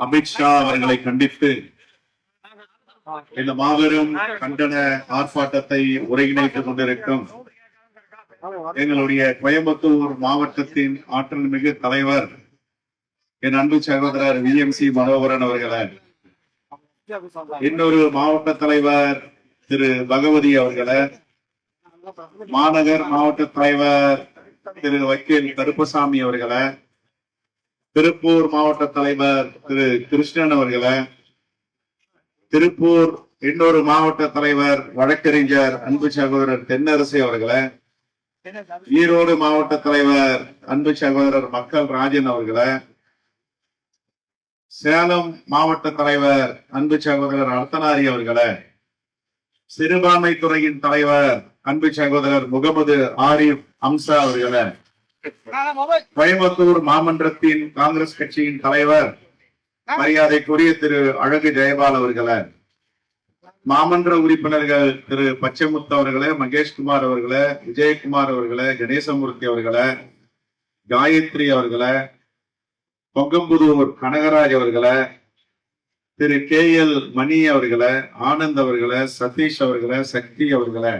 அமித்ஷா அவர்களை கண்டித்து இந்த மாபெரும் கண்டன ஆர்ப்பாட்டத்தை ஒருங்கிணைத்துக் கொண்டிருக்கும் எங்களுடைய கோயம்புத்தூர் மாவட்டத்தின் ஆற்றல் மிகு தலைவர் என் அன்பு சகோதரர் வி எம் சி மனோகரன் அவர்களை. இன்னொரு மாவட்ட தலைவர் திரு பகவதி அவர்களை. மாநகர் மாவட்ட தலைவர் திரு வக்கீல் கருப்பசாமி அவர்களை. திருப்பூர் மாவட்ட தலைவர் திரு கிருஷ்ணன் அவர்களை திருப்பூர் இன்னொரு மாவட்ட தலைவர் வழக்கறிஞர் அன்பு சகோதரர் தென்னரசு அவர்களை ஈரோடு மாவட்ட தலைவர் அன்பு சகோதரர் மக்கள் ராஜன் அவர்களை சேலம் மாவட்ட தலைவர் அன்பு சகோதரர் அர்த்தனாரி அவர்களை சிறுபான்மை துறையின் தலைவர் அன்பு சகோதரர் முகமது ஆரிஃப் அம்சா அவர்களை கோயம்புத்தூர் மாமன்றத்தின் காங்கிரஸ் கட்சியின் தலைவர் மரியாதைக்குரிய திரு அழகு ஜெயபால் அவர்களை மாமன்ற உறுப்பினர்கள் திரு பச்சைமுத்து அவர்களே மகேஷ்குமார் அவர்களே விஜயகுமார் அவர்களே கணேசமூர்த்தி அவர்களே காயத்ரி அவர்களே பொங்கம்புதூர் கனகராஜ் அவர்களே திரு கே எல் மணி அவர்களே ஆனந்த் அவர்களே சதீஷ் அவர்களே சக்தி அவர்களே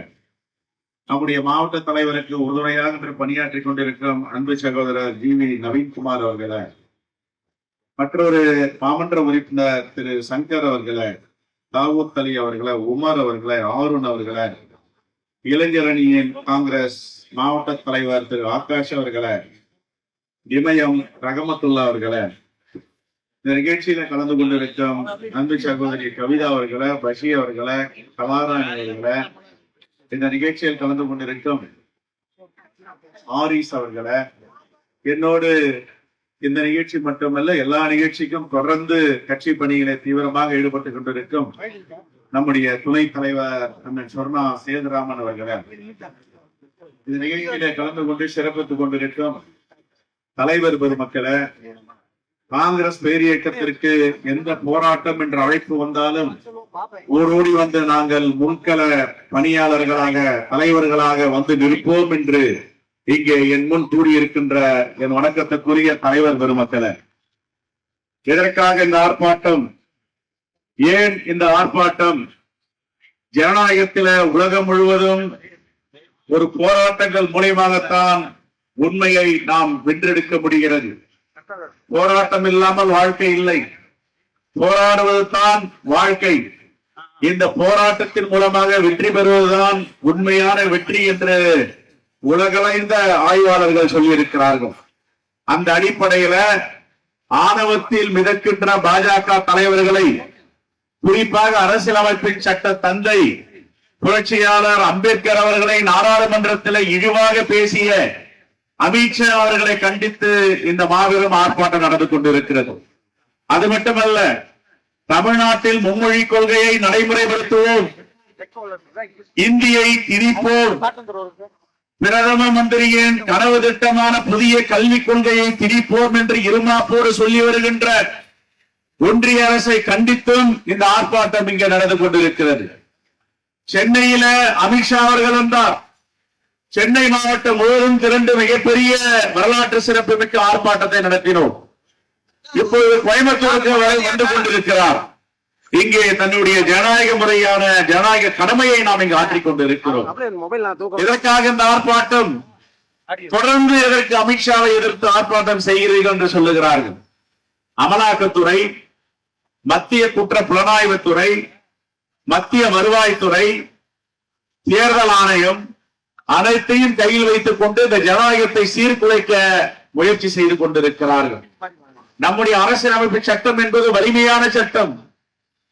நம்முடைய மாவட்ட தலைவருக்கு உறுதுணையாக இன்று பணியாற்றிக் கொண்டிருக்கும் அன்பு சகோதரர் ஜி வி நவீன்குமார் அவர்களை மற்றொரு பாமன்ற உறுப்பினர் திரு சங்கர் அவர்களை தாவூத் அலி அவர்களை உமர் அவர்களை ஆருண் அவர்களே இளைஞரணியின் காங்கிரஸ் மாவட்ட தலைவர் திரு ஆகாஷ் அவர்களை இமயம் ரகமத்துல்லா அவர்களை இந்த நிகழ்ச்சியில கலந்து கொண்டிருக்கும் அன்பு சகோதரி கவிதா அவர்களை பஷி அவர்களை கலாராணி அவர்களை இந்த நிகழ்ச்சியில் கலந்து கொண்டிருக்கும் ஆரிஸ் அவர்களை என்னோடு இந்த நிகழ்ச்சி மட்டுமல்ல எல்லா நிகழ்ச்சிக்கும் தொடர்ந்து கட்சி பணிகளை தீவிரமாக ஈடுபட்டு கொண்டிருக்கும் நம்முடைய துணை தலைவர் அண்ணன் சொர்ணா சேதுராமன் அவர்களை. இந்த நிகழ்ச்சியில கலந்து கொண்டு சிறப்பித்துக் கொண்டிருக்கும் தலைவர் பெருமக்களை காங்கிரஸ் பேரியக்கத்திற்கு எந்த போராட்டம் என்ற அழைப்பு வந்தாலும் ஊரோடி வந்து நாங்கள் முன்கள பணியாளர்களாக தலைவர்களாக வந்து நிற்போம் என்று இங்கே என் முன் கூடியிருக்கின்ற என் வணக்கத்துக்குரிய தலைவர் பெருமக்களை. எதற்காக இந்த ஆர்ப்பாட்டம் ஏன் இந்த ஆர்ப்பாட்டம்? ஜனநாயகத்தில உலகம் முழுவதும் ஒரு போராட்டங்கள் மூலியமாகத்தான் உண்மையை நாம் வென்றெடுக்க முடிகிறது. போராட்டம் இல்லாமல் வாழ்க்கை இல்லை. போராடுவதுதான் வாழ்க்கை. இந்த போராட்டத்தின் மூலமாக வெற்றி பெறுவதுதான் உண்மையான வெற்றி என்று உலகளைந்த ஆய்வாளர்கள் சொல்லியிருக்கிறார்கள். அந்த அடிப்படையில ஆணவத்தில் மிதக்கின்ற பாஜக தலைவர்களை குறிப்பாக அரசியலமைப்பின் சட்ட தந்தை புரட்சியாளர் அம்பேத்கர் அவர்களை நாடாளுமன்றத்தில் இழிவாக பேசிய அமித்ஷா அவர்களை கண்டித்து இந்த மாபெரும் ஆர்ப்பாட்டம் நடந்து கொண்டிருக்கிறது. அது மட்டுமல்ல தமிழ்நாட்டில் மும்மொழி கொள்கையை நடைமுறைப்படுத்துவோம். இந்தியை திரிப்போம் பிரதம மந்திரியின் கனவு திட்டமான புதிய கல்விக் கொள்கையை திரிப்போம் என்று இருமாப்போடு சொல்லி வருகின்ற ஒன்றிய அரசை கண்டித்தும் இந்த ஆர்ப்பாட்டம் இங்கே நடந்து கொண்டிருக்கிறது. சென்னையில அமித்ஷா அவர்கள் வந்தார். சென்னை மாவட்டம் முழுவதும் திரண்டு மிகப்பெரிய வரலாற்று சிறப்புமிக்க ஆர்ப்பாட்டத்தை நடத்தினோம். இப்பொழுது கோயம்புத்தூருக்கு வரை வந்து கொண்டிருக்கிறார். இங்கே தன்னுடைய ஜனநாயக முறையான ஜனநாயக கடமையை நாம் இங்கு ஆற்றிக் கொண்டிருக்கிறோம். இதற்காக இந்த ஆர்ப்பாட்டம் தொடர்ந்து எதற்கு அமித்ஷாவை எதிர்த்து ஆர்ப்பாட்டம் செய்கிறீர்கள் என்று சொல்லுகிறார்கள். அமலாக்கத்துறை மத்திய குற்ற புலனாய்வுத்துறை மத்திய வருவாய்த்துறை தேர்தல் ஆணையம் அனைத்தையும் கையில் வைத்துக் கொண்டு இந்த ஜனநாயகத்தை சீர்குலைக்க முயற்சி செய்து கொண்டிருக்கிறார்கள். நம்முடைய அரசியலமைப்பு சட்டம் என்பது வலிமையான சட்டம்.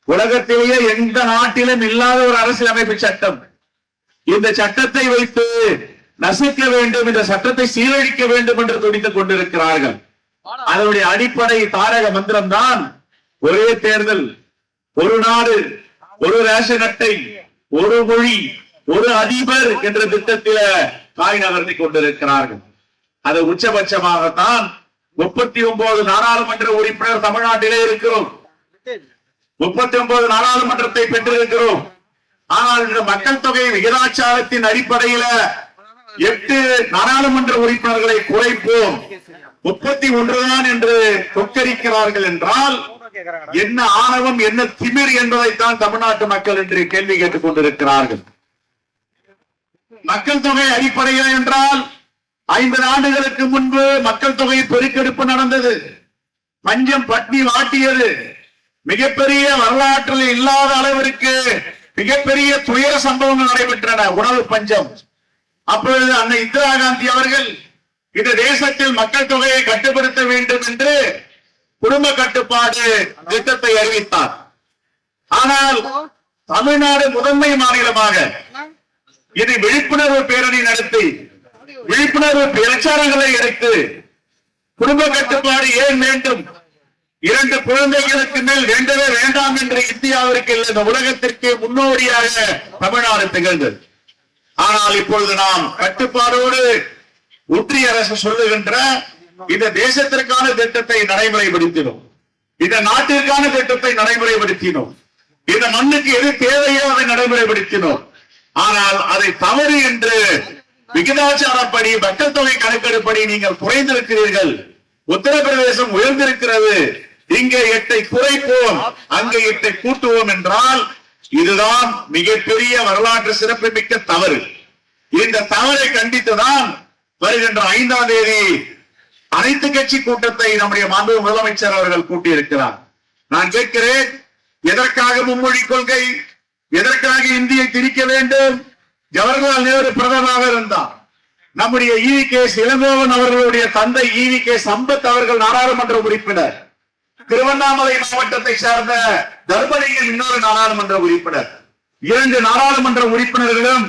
உலகத்திலேயே எந்த நாட்டிலும் இல்லாத ஒரு அரசியலமைப்பு சட்டம். இந்த சட்டத்தை வைத்து நசுக்க வேண்டும் இந்த சட்டத்தை சீரழிக்க வேண்டும் என்று துடித்துக் கொண்டிருக்கிறார்கள். அதனுடைய அடிப்படை தாரக மந்திரம் தான் ஒரே தேர்தல். ஒரு நாடு ஒரு ரேஷன் அட்டை ஒரு மொழி ஒரு அதிபர் என்ற திட்டத்தில காய் நகர்த்தி கொண்டிருக்கிறார்கள். அது உச்சபட்சமாகத்தான் முப்பத்தி ஒன்பது நாடாளுமன்ற உறுப்பினர் தமிழ்நாட்டிலே இருக்கிறோம். முப்பத்தி ஒன்பது நாடாளுமன்றத்தை பெற்றிருக்கிறோம். ஆனால் இந்த மக்கள் தொகை விகிதாச்சாரத்தின் அடிப்படையில எட்டு நாடாளுமன்ற உறுப்பினர்களை குறைப்போம். முப்பத்தி ஒன்றுதான் என்று கொக்கரிக்கிறார்கள் என்றால் என்ன ஆணவம் என்ன திமிர் என்பதைத்தான் தமிழ்நாட்டு மக்கள் என்று கேள்வி கேட்டுக் கொண்டிருக்கிறார்கள். மக்கள் தொகை அடிப்படையில் என்றால் ஐம்பது ஆண்டுகளுக்கு முன்பு மக்கள் தொகை பெருக்கெடுப்பு நடந்தது. பஞ்சம் பட்னி வாட்டியது. மிகப்பெரிய வரலாற்றில் இல்லாத அளவிற்கு மிகப்பெரிய துயர சம்பவங்கள் நடைபெற்றன. உணவு பஞ்சம். அப்பொழுது அன்னை இந்திரா காந்தி அவர்கள் இந்த தேசத்தில் மக்கள் தொகையை கட்டுப்படுத்த வேண்டும் என்று குடும்ப கட்டுப்பாடு திட்டத்தை அறிவித்தார். ஆனால் தமிழ்நாடு முதன்மை மாநிலமாக இது விழிப்புணர்வு பேரணி நடத்தி விழிப்புணர்வு பிரச்சாரங்களை எடுத்து குடும்ப கட்டுப்பாடு ஏன் வேண்டும்? இரண்டு குழந்தைகளுக்கு மேல் வேண்டவே வேண்டாம் என்று இந்தியாவிற்கு இல்லை. இந்த உலகத்திற்கு முன்னோடியாக தமிழ்நாடு திகழ்ந்தது. ஆனால் இப்பொழுது நாம் கட்டுப்பாடோடு ஒன்றிய அரசு சொல்லுகின்ற இந்த தேசத்திற்கான திட்டத்தை நடைமுறைப்படுத்தினோம். இந்த நாட்டிற்கான திட்டத்தை நடைமுறைப்படுத்தினோம். இந்த மண்ணுக்கு எது தேவையோ அதை நடைமுறைப்படுத்தினோம். ஆனால் அதை தவறு என்று விகிதாச்சாரப்படி மக்கள் தொகை கணக்கெடுப்படி நீங்கள் குறைந்திருக்கிறீர்கள். உத்தரப்பிரதேசம் உயர்ந்திருக்கிறது. இங்கே எட்டை குறைப்போம் அங்கே எட்டை கூட்டுவோம் என்றால் இதுதான் மிகப்பெரிய வரலாற்று சிறப்புமிக்க தவறு. இந்த தவறை கண்டித்துதான் வருகின்ற ஐந்தாம் தேதி அனைத்து கட்சி கூட்டத்தை நம்முடைய மாண்பு முதலமைச்சர் அவர்கள் கூட்டியிருக்கிறார். நான் கேட்கிறேன் எதற்காக மும்மொழி கொள்கை எதற்காக இந்தியை திணிக்க வேண்டும்? ஜவஹர்லால் நேரு பிரதமராக இருந்தார். நம்முடைய ஈவி கே இளங்கோவன் அவர்களுடைய தந்தை ஈவி கே சம்பத் அவர்கள் நாடாளுமன்ற உறுப்பினர். திருவண்ணாமலை மாவட்டத்தை சார்ந்த தர்மலிங்கம் இன்னொரு நாடாளுமன்ற உறுப்பினர். இரண்டு நாடாளுமன்ற உறுப்பினர்களும்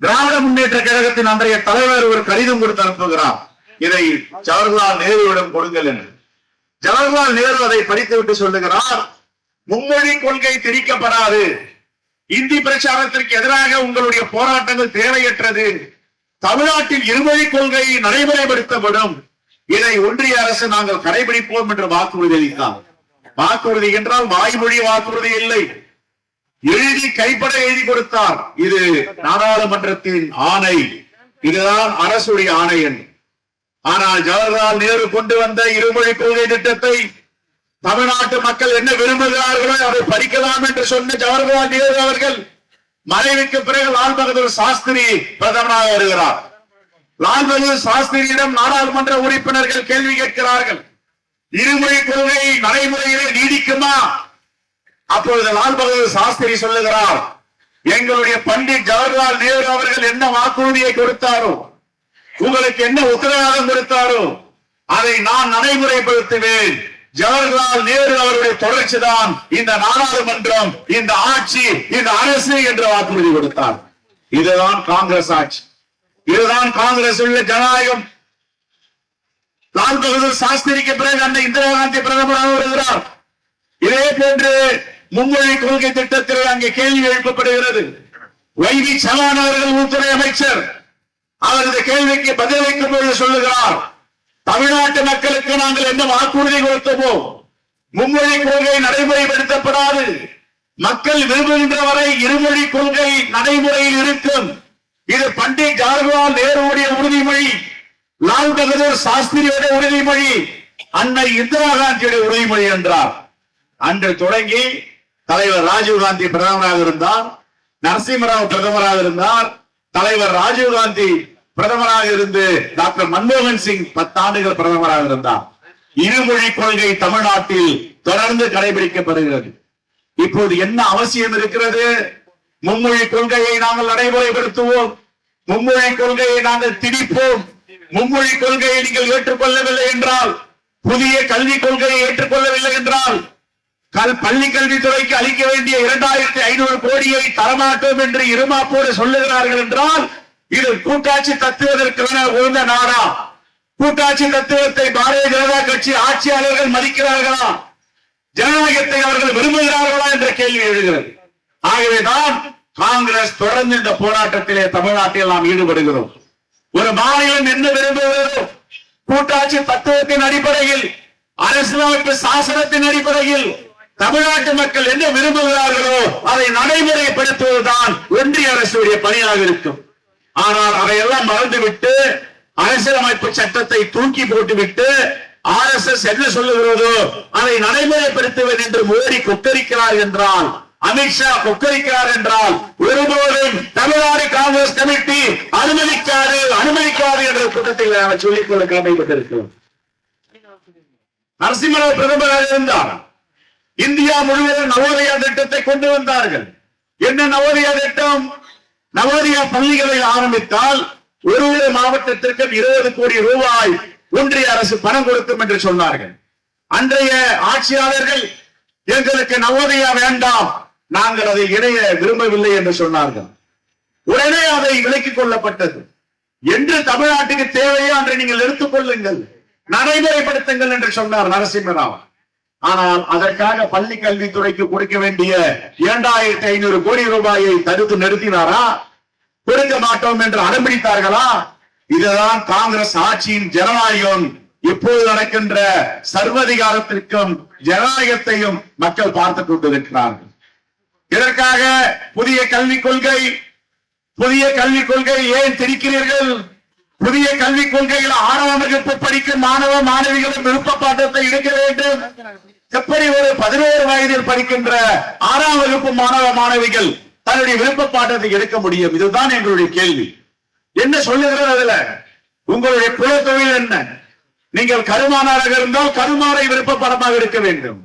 திராவிட முன்னேற்ற கழகத்தின் அன்றைய தலைவர் ஒரு கடிதம் கொடுத்து அனுப்புகிறார். இதை ஜவஹர்லால் நேருவிடம் கொடுங்கள் என்று. ஜவஹர்லால் நேரு அதை படித்துவிட்டு சொல்லுகிறார் மும்மொழி கொள்கை திரிக்கப்படாது இந்தி பிரச்சாரத்திற்கு எதிராக உங்களுடைய போராட்டங்கள் தேவையற்றது. தமிழ்நாட்டில் இருமொழி கொள்கை நடைமுறைப்படுத்தப்படும். இதை ஒன்றிய அரசு நாங்கள் கடைபிடிப்போம் என்று வாக்குறுதி அளித்தார். வாக்குறுதி என்றால் வாய்மொழி வாக்குறுதி இல்லை. எழுதி கைப்பட எழுதி கொடுத்தார். இது நாடாளுமன்றத்தின் ஆணை. இதுதான் அரசுடைய ஆணை என்று ஆனால் ஜவஹர்லால் நேரு கொண்டு வந்த இருமொழி கொள்கை திட்டத்தை தமிழ்நாட்டு மக்கள் என்ன விரும்புகிறார்களோ அதை படிக்கலாம் என்று சொன்ன ஜவஹர்லால் நேரு அவர்கள் மறைவுக்கு பிறகு லால் பகதூர் சாஸ்திரி பிரதமராக வருகிறார். லால் பகதூர் சாஸ்திரியிடம் நாடாளுமன்ற உறுப்பினர்கள் கேள்வி கேட்கிறார்கள். இருமொழி கொள்கை நடைமுறையிலே நீடிக்குமா? அப்பொழுது லால் பகதூர் சாஸ்திரி சொல்லுகிறார் எங்களுடைய பண்டிட் ஜவஹர்லால் நேரு அவர்கள் என்ன வாக்குறுதியை கொடுத்தாரோ உங்களுக்கு என்ன உத்தரவாதம் கொடுத்தாரோ அதை நான் நடைமுறைப்படுத்துவேன். ஜவஹர்லால் நேரு அவருடைய தொடர்ச்சி தான் இந்த நாடாளுமன்றம் இந்த ஆட்சி இந்த அரசு என்று வாக்குறுதி கொடுத்தார். இதுதான் காங்கிரஸ் ஆட்சி. இதுதான் காங்கிரஸ் உள்ள ஜனநாயகம். லால் பகதூர் சாஸ்திரிக்கு பிறகு அந்த இந்திரா காந்தி பிரதமராக வருகிறார். இதே போன்று மும்மொழி கொள்கை திட்டத்தில் அங்கே கேள்வி எழுப்பப்படுகிறது. வைகி சலான் அவர்கள் உள்துறை அமைச்சர். அவர் இந்த கேள்விக்கு பதிலளிக்கும் போது சொல்லுகிறார் தமிழ்நாட்டு மக்களுக்கு நாங்கள் என்ன வாக்குறுதி கொடுத்தோமோ மும்மொழி கொள்கை நடைமுறைப்படுத்தப்படாது. மக்கள் விரும்புகின்ற வரை இருமொழி கொள்கை நடைமுறையில் இருக்கும். இது பண்டிட் ஜவஹர்லால் நேருடைய உறுதிமொழி லால் பகதூர் சாஸ்திரியுடைய உறுதிமொழி அன்னை இந்திரா காந்தியுடைய உறுதிமொழி என்றார். அன்று தொடங்கி தலைவர் ராஜீவ் காந்தி பிரதமராக இருந்தார் நரசிம்மராவ் பிரதமராக இருந்தார் தலைவர் ராஜீவ் காந்தி பிரதமராக இருந்து டாக்டர் மன்மோகன் சிங் பத்தாண்டுகள் பிரதமராக இருந்தார். இருமொழி கொள்கை தமிழ்நாட்டில் தொடர்ந்து கடைபிடிக்கப்படுகிறது. இப்போது என்ன அவசியம் இருக்கிறது? மும்மொழி கொள்கையை நாங்கள் நடைமுறைப்படுத்துவோம். மும்மொழி கொள்கையை நாங்கள் திணிப்போம். மும்மொழி கொள்கையை நீங்கள் ஏற்றுக்கொள்ளவில்லை என்றால் புதிய கல்விக் கொள்கையை ஏற்றுக்கொள்ளவில்லை என்றால் கல் பள்ளி கல்வித்துறைக்கு அளிக்க வேண்டிய இரண்டாயிரத்தி ஐநூறு கோடியை தரமாட்டோம் என்று இருமாப்போடு சொல்லுகிறார்கள் என்றால் இது கூட்டாட்சி தத்துவதற்கான உகந்த நாடா. கூட்டாட்சி தத்துவத்தை பாரதிய ஜனதா கட்சி ஆட்சியாளர்கள் மதிக்கிறார்களா? ஜனநாயகத்தை அவர்கள் விரும்புகிறார்களா என்ற கேள்வி எழுகிறது. ஆகவேதான் காங்கிரஸ் தொடர்ந்து இந்த போராட்டத்திலே தமிழ்நாட்டில் நாம் ஈடுபடுகிறோம். ஒரு மாநிலம் என்ன விரும்புகிறதோ கூட்டாட்சி தத்துவத்தின் அடிப்படையில் அரசியலமைப்பு சாசனத்தின் அடிப்படையில் தமிழ்நாட்டு மக்கள் என்ன விரும்புகிறார்களோ அதை நடைமுறைப்படுத்துவதுதான் ஒன்றிய அரசுடைய பணியாக இருக்கும். ஆனால் அதையெல்லாம் மறந்துவிட்டு அரசியலமைப்பு சட்டத்தை தூக்கி போட்டுவிட்டு ஆர் எஸ் எஸ் என்ன சொல்லுகிறதோ அதை நடைமுறைப்படுத்துவேன் என்று மோடி கொக்கரிக்கிறார் என்றால் அமித்ஷா கொக்கரிக்கிறார் என்றால் ஒருபோதும் தமிழ்நாடு காங்கிரஸ் கமிட்டி அனுமதிக்காது அனுமதிக்காது என்ற கூட்டத்தில் நாங்கள் சொல்லிக் கொள்ள கடமைப்பட்டிருக்கிறோம். நரசிம்மராவ் பிரதமராக இருந்தார். இந்தியா முழுவதும் நவோதயா திட்டத்தை கொண்டு வந்தார்கள். என்ன நவோதயா திட்டம்? நவோதயா பள்ளிகளை ஆரம்பித்தால் ஒரு ஒரு மாவட்டத்திற்கு இருபது கோடி ரூபாய் ஒன்றிய அரசு பணம் கொடுக்கும் என்று சொன்னார்கள். அன்றைய ஆட்சியாளர்கள் எங்களுக்கு நவோதயா வேண்டாம் நாங்கள் அதை இணைய விரும்பவில்லை என்று சொன்னார்கள். உடனே அதை விலக்கிக் கொள்ளப்பட்டது. என்று தமிழ்நாட்டுக்கு தேவையோ அன்றை நீங்கள் எடுத்துக் கொள்ளுங்கள். நடைமுறைப்படுத்துங்கள் என்று சொன்னார் நரசிம்மராவன் ஆனால் அதற்காக பள்ளி கல்வித்துறைக்கு கொடுக்க வேண்டிய இரண்டாயிரத்தி ஐநூறு கோடி ரூபாயை தடுத்து நிறுத்தினாரா? கொடுக்க மாட்டோம் என்று அடம்பிடித்தார்களா? இதுதான் காங்கிரஸ் ஆட்சியின் ஜனநாயகம். இப்போது நடக்கின்ற சர்வதிகாரத்திற்கும் ஜனநாயகத்தையும் மக்கள் பார்த்து கொண்டிருக்கிறார்கள். இதற்காக புதிய கல்விக் கொள்கை புதிய கல்விக் கொள்கை ஏன் திரிக்கிறீர்கள் புதிய கல்விக் கொள்கையில் ஆறாம் வகுப்பு படிக்கும் மாணவ மாணவிகளும் விருப்ப பாட்டத்தை எடுக்க வேண்டும். எப்படி ஒரு பதினோரு வயதில் படிக்கின்ற ஆறாம் வகுப்பு மாணவ மாணவிகள் தன்னுடைய விருப்ப பாட்டத்தை எடுக்க முடியும்? இதுதான் எங்களுடைய கேள்வி. என்ன சொல்லுகிறது அதுல? உங்களுடைய புல தொழில் என்ன? நீங்கள் கருமானாராக இருந்தால் கருமாரை விருப்பப்படமாக எடுக்க வேண்டும்.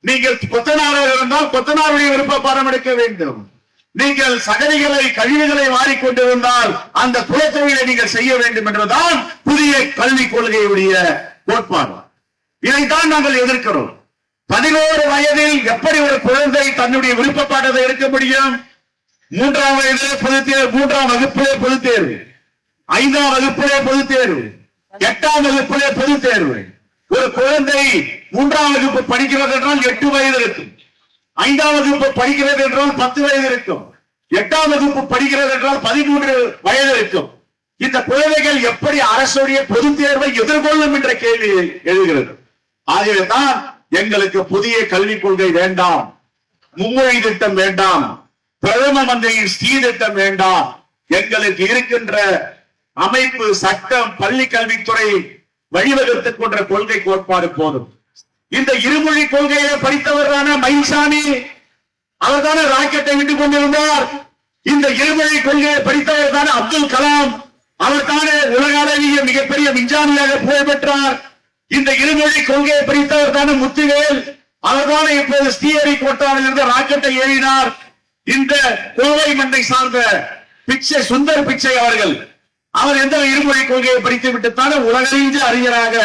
நீங்கள் கொத்தனாராக இருந்தால் கொத்தனாருடைய விருப்பப்படம் எடுக்க வேண்டும். நீங்கள் சகதிகளை கழிவுகளை மாறிக்கொண்டிருந்தால் அந்த குலத்தொழிலை நீங்கள் செய்ய வேண்டும் என்றுதான் புதிய கல்விக் கொள்கையுடைய கோட்பாடு. இதைத்தான் நாங்கள் எதிர்க்கிறோம். பதினோரு வயதில் எப்படி ஒரு குழந்தை தன்னுடைய விருப்ப பாடத்தை எடுக்க முடியும்? மூன்றாம் வயதிலே பொதுத் தேர்வு மூன்றாம் வகுப்பிலே பொதுத் தேர்வு ஐந்தாம் வகுப்பிலே பொதுத் தேர்வு எட்டாம் வகுப்பிலே பொதுத் தேர்வு ஒரு குழந்தை மூன்றாம் வகுப்பு படிக்கிறது என்றால் எட்டு வயது இருக்கும். ஐந்தாம் வகுப்பு படிக்கிறது என்றால் பத்து வயது இருக்கும். எட்டாம் வகுப்பு படிக்கிறது என்றால் பதிமூன்று வயது இருக்கும். இந்த குழந்தைகள் எப்படி அரசுடைய பொதுத் தேர்வை எதிர்கொள்ளும் என்ற கேள்வி எழுகிறது. ஆகவேதான் எங்களுக்கு புதிய கல்விக் கொள்கை வேண்டாம். மும்மொழி திட்டம் வேண்டாம். பிரதம மந்திரியின் ஸ்ரீ திட்டம் வேண்டாம். எங்களுக்கு இருக்கின்ற அமைப்பு சட்டம் பள்ளி கல்வித்துறை வழிவகுத்துக் கொண்ட கொள்கை கோட்பாடு போதும். இந்த இருமொழி கொள்கையை படித்தவரான மயில்சாமி? அவர் தானே ராக்கெட்டை விட்டுக் கொண்டிருந்தார். இந்த இருமொழி கொள்கையை படித்தவர் தானே அப்துல் கலாம். அவர் தானே உலக அளவிய மிகப்பெரிய விஞ்ஞானியாக புகழ் பெற்றார் இந்த இருமொழி கொள்கையை பிரித்தவர் தானே முத்துவேல். அவர்தானே இப்போது ஸ்ரீஹரி கோட்டாவில் இருந்து ராக்கெட்டை ஏறினார். இந்த கோவை மண்டை சார்ந்த பிச்சை சுந்தர் பிச்சை அவர்கள். அவர் எந்த இருமொழி கொள்கையை படித்து விட்டுத்தானே உலகறிஞ்ச அறிஞராக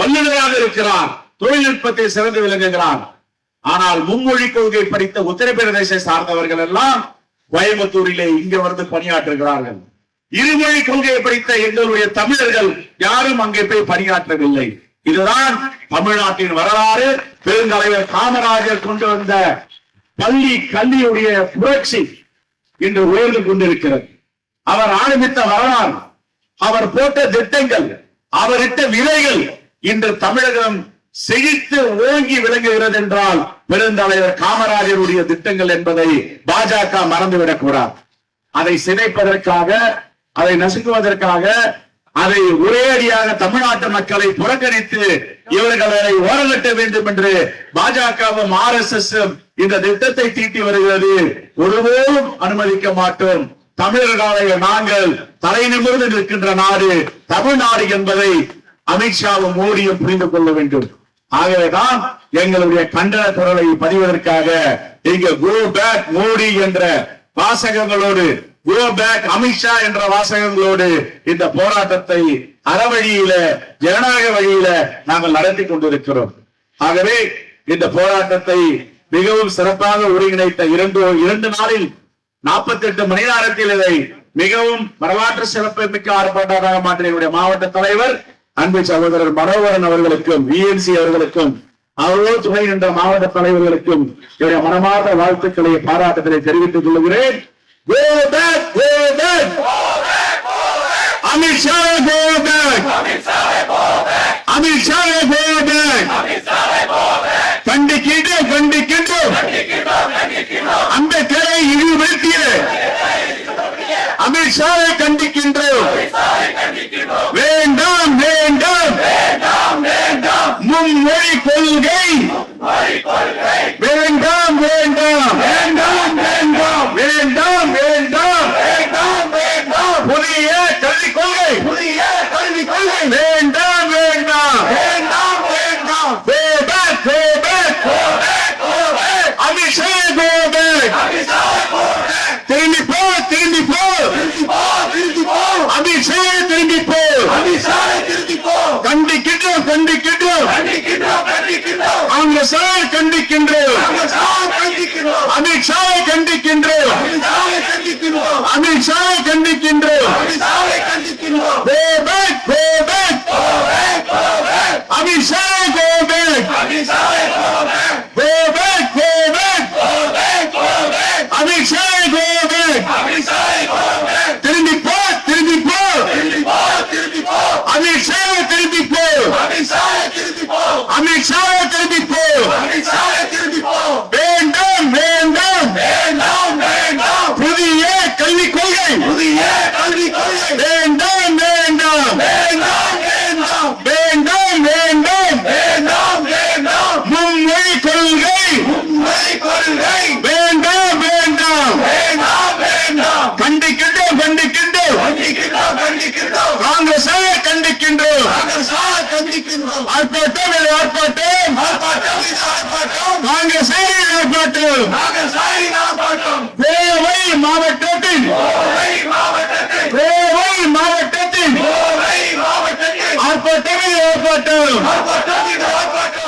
வல்லுநராக இருக்கிறார். தொழில்நுட்பத்தை சிறந்து விளங்குகிறார். ஆனால் மும்மொழி கொள்கை படித்த உத்தரப்பிரதேச சார்ந்தவர்கள் எல்லாம் கோயம்புத்தூரிலே இங்க வந்து பணியாற்றுகிறார்கள். இருமொழி கொள்கையை படித்த எங்களுடைய தமிழர்கள் யாரும் அங்கே போய் பணியாற்றவில்லை. இதுதான் தமிழ்நாட்டின் வரலாறு. பெருந்தலைவர் காமராஜர் கொண்டு வந்த பள்ளி கல்வியுடைய புரட்சி இன்று உயர்ந்து கொண்டிருக்கிறது. அவர் ஆரம்பித்த வரலாறு அவர் போட்ட திட்டங்கள் அவர் இட்ட விதைகள் இன்று தமிழகம் செழித்து ஓங்கி விளங்குகிறது என்றால் பெருந்தலைவர் காமராஜருடைய திட்டங்கள் என்பதை பாஜக மறந்துவிடக் கூடாது அதை சிதைப்பதற்காக அதை நசுக்குவதற்காக அதை ஒரே அடியாக தமிழ்நாட்டு மக்களை புறக்கணித்து இவர்களை ஓரங்கட்ட வேண்டும் என்று பாஜகவும் ஆர் எஸ் எஸ் இந்த திட்டத்தை தீட்டி வருகிறது. ஒருபோதும் அனுமதிக்க மாட்டோம். தமிழர்களாக நாங்கள் தலை நிமிர்ந்து நிற்கின்ற நாடு தமிழ்நாடு என்பதை அமித்ஷாவும் மோடியும் புரிந்து கொள்ள வேண்டும். ஆகவேதான் எங்களுடைய கண்டன குரலை பதிவதற்காக இங்க கோ பேக் மோடி என்ற வாசகங்களோடு கோ பேக் அமித்ஷா என்ற வாசகங்களோடு இந்த போராட்டத்தை அறவழியில ஜனநாயக வழியில நாங்கள் நடத்தி கொண்டிருக்கிறோம். ஆகவே இந்த போராட்டத்தை மிகவும் சிறப்பாக ஒருங்கிணைத்த இரண்டு இரண்டு நாளில் நாற்பத்தி எட்டு மணி நேரத்தில் இதை மிகவும் வரலாற்று சிறப்புமிக்க ஆர்ப்பாட்டமாக மாற்றிய என்னுடைய மாவட்ட தலைவர் அன்பு சகோதரர் மனோகரன் அவர்களுக்கும் விஎன்சி அவர்களுக்கும் அவர்களோ துணை என்ற மாவட்ட தலைவர்களுக்கும் என்னுடைய மனமார்ந்த வாழ்த்துக்களை பாராட்டத்தினை தெரிவித்துக் கொள்கிறேன். Go back, go back. Amit Shah, go back. Amit Shah, go back. கண்டிக்கிட்டு கண்டிக்கின்றோம் அந்த திரை இழிவுபடுத்திய அமித்ஷாவை கண்டிக்கின்றோம் வேண்டாம் வேண்டாம் மும்மொழி கொள்கை வேண்டாம் வேண்டாம். வேண்டாம் வேண்டாம். Go back go back go back go back Abhishek go back Abhishek go back திரும்பி போ திரும்பி போ. திரும்பி போ அபிஷேக் திரும்பி போ. அபிஷேக் திரும்பி போ. கண்டிக்கின்றோம் கண்டிக்கின்றோம். கண்டிக்கின்றோம் கண்டிக்கின்றோம். அவங்க சார் கண்டிக்கின்றோம். அவங்க சார் கண்டிக்கின்றோம். அபிஷேக் கண்டிக்கின்றோம். அமித்ஷாவை கண்டிக்கின்றோம். அமித்ஷாவை கண்டிக்கின்றோம் Abhishek Obek! Abhishek Obek! கொள்கை. வேண்டாம் வேண்டாம். வேண்டாம் வேண்டாம். கண்டிக்கின்றோம் கண்டிக்கின்றோம். கண்டிக்கின்றோம் கண்டிக்கின்றோம். காங்கிரஸை கண்டிக்கின்றோம். சாக கண்டிக்கின்றோம். ஆர்ப்பாட்டம் இது ஆர்ப்பாட்டம். ஆர்ப்பாட்டம் இது ஆர்ப்பாட்டம். காங்கிரஸை ஆர்ப்பாட்டம். நாங்கள் சாகி ஆர்ப்பாட்டம். கோவை மாவட்டத்தின் கோவை மாவட்டத்தில். கோவை மாவட்டத்தின் கோவை மாவட்டத்தில். ஆர்ப்பாட்டம் இது ஆர்ப்பாட்டம். ஆர்ப்பாட்டம் இது ஆர்ப்பாட்டம்.